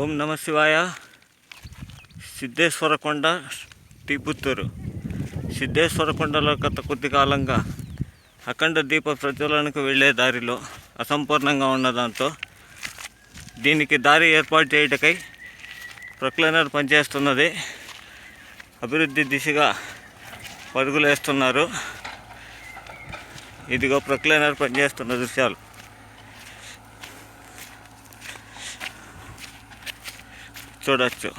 ఓం నమ శివాయ. సిద్ధేశ్వరకొండ టీ పుత్తూరు గత కొద్ది కాలంగా అఖండ దీప ప్రజ్వలనకు వెళ్ళే దారిలో అసంపూర్ణంగా ఉన్న దాంతో దీనికి దారి ఏర్పాటు చేయుటకై ప్రొక్లైనర్ పనిచేస్తున్నది. అభివృద్ధి దిశగా పరుగులేస్తున్నారు. ఇదిగో ప్రొక్లైనర్ పనిచేస్తున్న దృశ్యాలు. 做的久。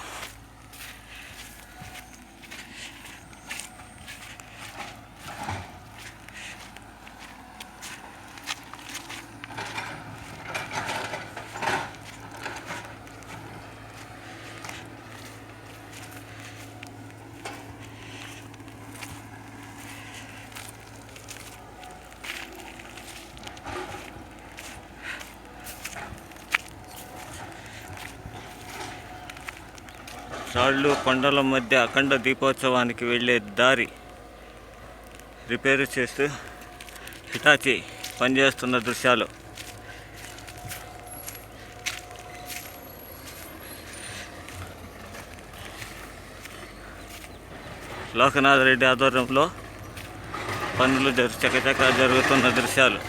రాళ్ళు కొండల మధ్య అఖండ దీపోత్సవానికి వెళ్ళే దారి రిపేరు చేస్తూ హిటాచి పనిచేస్తున్న దృశ్యాలు. లోకనాథ్ రెడ్డి ఆధ్వర్యంలో పనులు చకచక చకచకా జరుగుతున్న దృశ్యాలు.